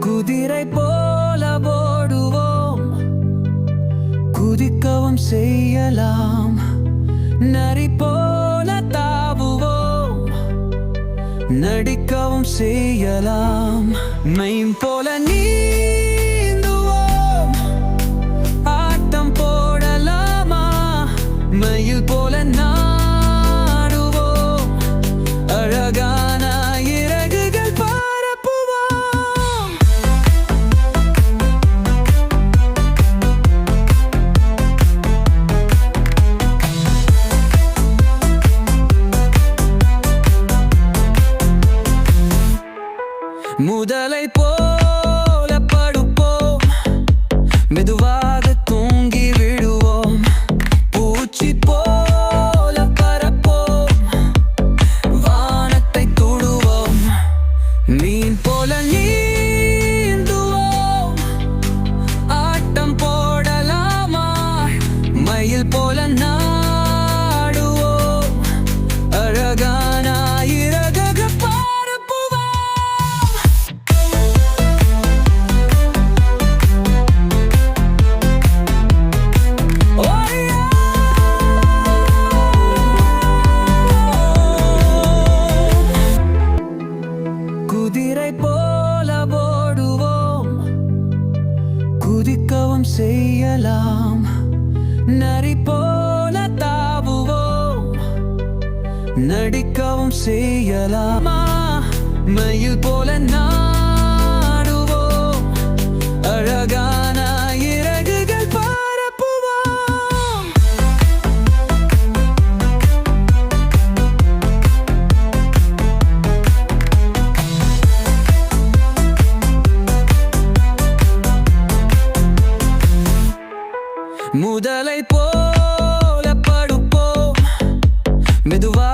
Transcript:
குதிரை போல ஓடுவோம். குதிக்கவும் செய்யலாம். நரி போல தாவுவோம். நடிக்கவும் செய்யலாம். மெயின் போல நீ முதலை போ செய்யலாம் நரி போல தாவுவோம். நடிக்கவும் செய்யலாமா? மயில் போல நான் முதலை போல படுப்போம். மெதுவா